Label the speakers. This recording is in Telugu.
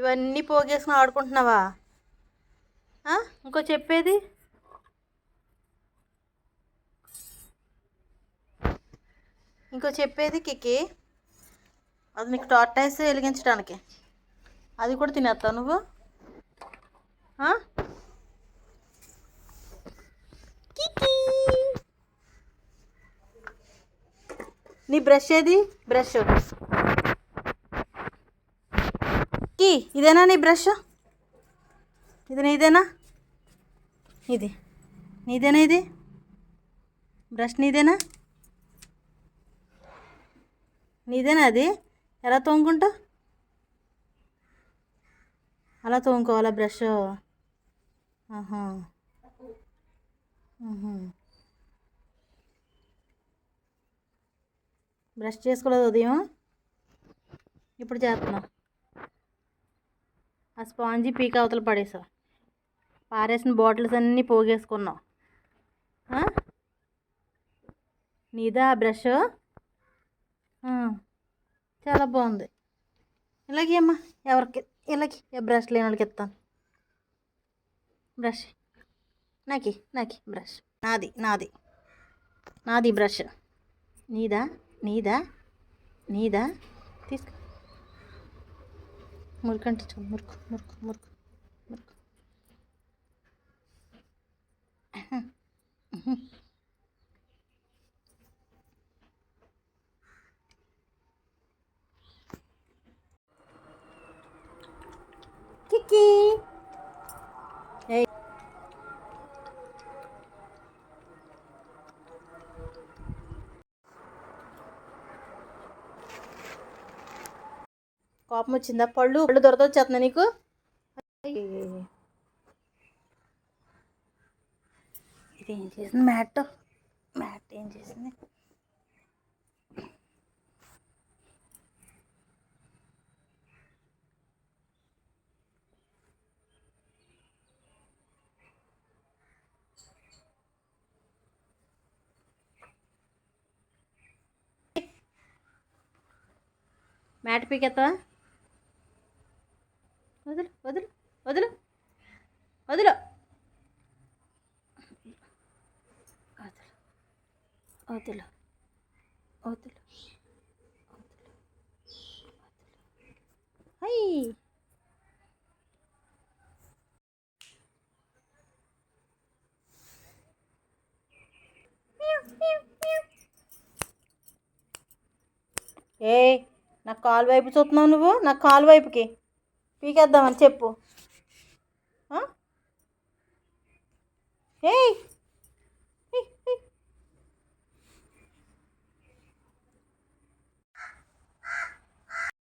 Speaker 1: ఇవన్నీ పోగేసుకుని ఆడుకుంటున్నావా? ఇంకో చెప్పేది? ఇంకో చెప్పేది కికి? అది నీకు టార్టైస్ వెలిగించడానికి. అది కూడా తినేస్తావు నువ్వు? నీ బ్రష్ ఏది? బ్రష్. ఇదేనా నీ బ్రష్? ఇది నీదేనా? ఇది. నీదేనా ఇది? బ్రష్ నీదేనా? నీదేనా అది? ఎలా తోముకుంటా? అలా తోముకోవాలా బ్రష్? ఆహా. బ్రష్ చేసుకోలేదు ఉదయం. ఇప్పుడు చేస్తున్నావు ఆ స్పాంజీ పీక అవతల పడేసావు. పారేసిన బాటిల్స్ అన్నీ పోగేసుకున్నావు. నీదా ఆ బ్రష్? చాలా బాగుంది. ఇలాగే అమ్మా ఎవరికి ఇలాగే. ఏ బ్రష్ లేని వాళ్ళకి ఇస్తాను బ్రష్. నాకి నాకి బ్రష్. నాది నాది. నాది బ్రష్. నీదా నీదా నీదా. తీసుకో. मुर्ख अंटिंचो मुर्ख मुर्ख मुर्ख मुर्ख Kiki. కోపం వచ్చిందా పళ్ళు పళ్ళు దొరద వచ్చేస్తుందా నీకు? ఇది ఏం చేసింది? మ్యాట్. మ్యాట్ ఏం చేసింది? మ్యాట్ పీకెత్తావా? వదులు వదులు వదులు వదులు. వదులు వదులు వదులు హై. ఏ నా కాలు వైపు చూస్తున్నావు నువ్వు? నా కాలు వైపుకి. పీకేద్దామని చెప్పు. ఏయ్!